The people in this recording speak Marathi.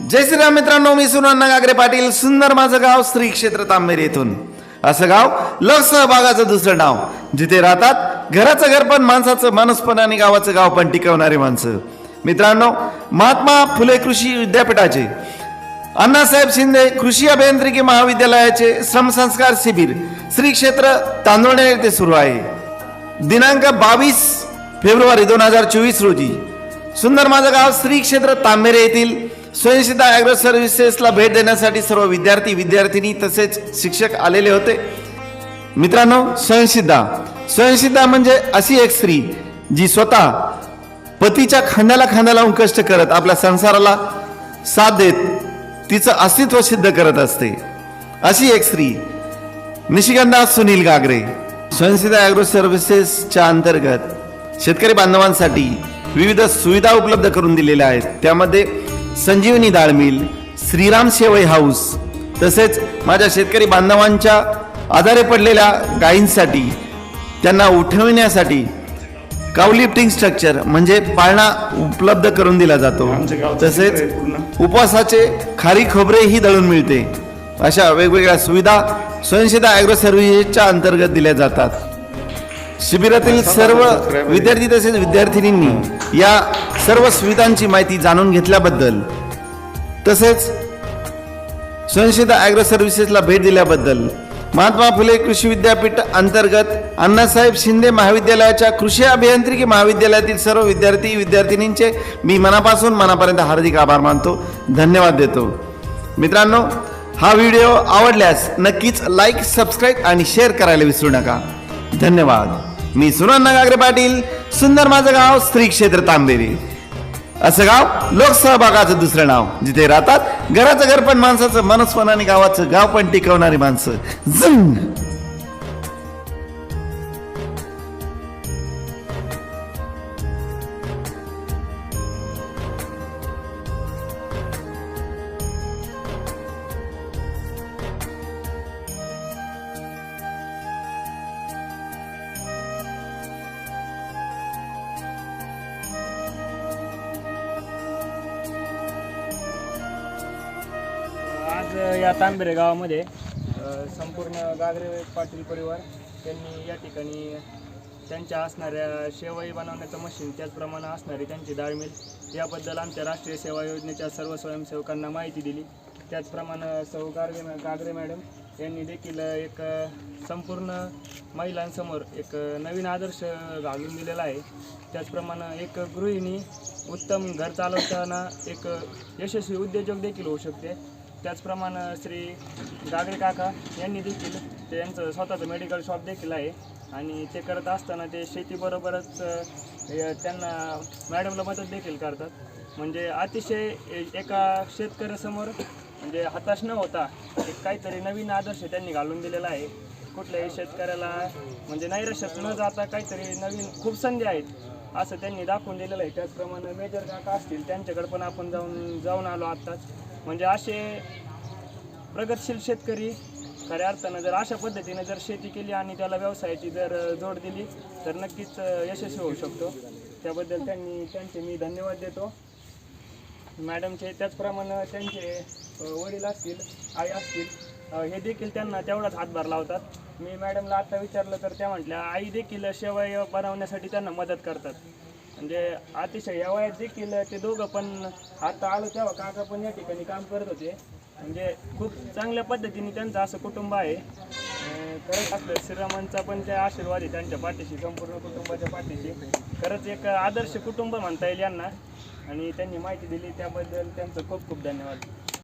जय श्रीराम मित्रांनो मी सुनाना गागरे पाटील सुंदर माझं गाव श्री क्षेत्र तांबेर येथून. असं गाव लोकसहभागाचं दुसरं नाव जिथे राहतात घराचं घर पण माणसाचं माणूस पण आणि गावाचं गाव पण टिकवणारी माणसं. मित्रांनो महात्मा फुले कृषी विद्यापीठाचे अण्णासाहेब शिंदे कृषी अभियांत्रिकी महाविद्यालयाचे श्रमसंस्कार शिबिर श्री क्षेत्र तांदोळे येथे सुरू आहे. दिनांक बावीस फेब्रुवारी दोन हजार चोवीस रोजी सुंदर माझं गाव श्री क्षेत्र तांबेरे येथील स्वयंसिद्धा ॲग्रो सर्व्हिसेसला भेट देण्यासाठी सर्व विद्यार्थी विद्यार्थिनी तसेच शिक्षक आलेले होते. मित्रांनो स्वयंसिद्धा. स्वयंसिद्धा म्हणजे अशी एक स्त्री जी स्वतः पतीच्या खांद्याला खांदा लावून कष्ट करत आपल्या संसाराला साथ देत तिचं अस्तित्व सिद्ध करत असते. अशी एक स्त्री निशिगंधा सुनील गागरे. स्वयंसिद्धा ॲग्रो सर्व्हिसेसच्या अंतर्गत शेतकरी बांधवांसाठी विविध सुविधा उपलब्ध करून दिलेल्या आहेत. त्यामध्ये संजीवनी डाळ मिल श्रीराम शेवई हाऊस तसेच माझ्या शेतकरी बांधवांच्या आधारे पडलेल्या गायींसाठी त्यांना उठविण्यासाठी काव लिफ्टिंग स्ट्रक्चर म्हणजे पाळणा उपलब्ध करून दिला जातो. तसेच उपवासाचे खारी खोबरेही दळून मिळते. अशा वेगवेगळ्या सुविधा स्वयंसेवा ॲग्रो सर्व्हिसेसच्या अंतर्गत दिल्या जातात. शिबिरातील सर्व विद्यार्थी तसेच विद्यार्थिनींनी या सर्व सुविधांची माहिती जाणून घेतल्याबद्दल तसेच स्वयंसेवा ॲग्रो सर्व्हिसेसला भेट दिल्याबद्दल महात्मा फुले कृषी विद्यापीठ अंतर्गत अण्णासाहेब शिंदे महाविद्यालयाच्या कृषी अभियांत्रिकी महाविद्यालयातील सर्व विद्यार्थी विद्यार्थिनींचे मी मनापासून मनापर्यंत हार्दिक आभार मानतो. धन्यवाद देतो. मित्रांनो हा व्हिडिओ आवडल्यास नक्कीच लाईक सबस्क्राईब आणि शेअर करायला विसरू नका. धन्यवाद. मी सुनंद गागरे पाटील सुंदर माझं गाव श्री क्षेत्र तांबेरी असं गाव लोकसहभागाचं दुसरं नाव जिथे राहतात घराचं घर पण माणसाचं मनस्पण आणि गावाचं गाव पण टिकवणारी माणसं. झुंग! आज या तांबेरे गावामध्ये संपूर्ण गागरे पाटील परिवार त्यांनी या ठिकाणी त्यांच्या असणाऱ्या शेवाई बनवण्याचं मशीन त्याचप्रमाणे असणारी त्यांची डाळ मिल याबद्दल आमच्या राष्ट्रीय सेवा योजनेच्या सर्व स्वयंसेवकांना माहिती दिली. त्याचप्रमाणे सौ गारगे मॅ- गागरे मॅडम यांनी देखील एक संपूर्ण महिलांसमोर एक नवीन आदर्श घालून दिलेला आहे. त्याचप्रमाणे एक गृहिणी उत्तम घर चालवताना एक यशस्वी उद्योजक देखील होऊ शकते. त्याचप्रमाणे श्री गागरे काका यांनी देखील त्यांचं स्वतःचं मेडिकल शॉप देखील आहे. आणि ते करत असताना ते शेतीबरोबरच हे त्यांना मॅडमला मदत देखील करतात. म्हणजे अतिशय ए- एका शेतकऱ्यासमोर म्हणजे हताश न होता एक काहीतरी नवीन आदर्श त्यांनी घालून दिलेला आहे. कुठल्याही शेतकऱ्याला म्हणजे नैराश्यात न जाता काहीतरी नवीन खूप संधी आहेत. असं त्यांनी दाखवून दिलेलं आहे. त्याचप्रमाणे मेजर काका असतील त्यांच्याकडे पण आपण जाऊन जाऊन आलो आत्ताच. म्हणजे असे प्रगतशील शेतकरी खऱ्या अर्थानं जर अशा पद्धतीने जर शेती केली आणि त्याला व्यवसायाची जर जोड दिली तर नक्कीच यशस्वी होऊ शकतो. त्याबद्दल त्यांनी त्यांचे मी धन्यवाद देतो. मॅडमचे त्याचप्रमाणे त्यांचे वडील असतील आई असतील हे देखील त्यांना तेवढाच हातभार लावतात. मी मॅडमला आता विचारलं तर त्या म्हटल्या आई देखील शेवय बनवण्यासाठी त्यांना मदत करतात. म्हणजे अतिशय या वयात देखील ते दोघं पण आता आलो तेव्हा काका पण या ठिकाणी काम करत होते. म्हणजे खूप चांगल्या पद्धतीने त्यांचं असं कुटुंब आहे. खरंच आपलं श्रीरामांचा पण त्या आशीर्वाद आहे त्यांच्या पाठीशी संपूर्ण कुटुंबाच्या पाठीशी. खरंच एक आदर्श कुटुंब म्हणता येईल यांना. आणि त्यांनी माहिती दिली त्याबद्दल त्यांचं खूप खूप धन्यवाद.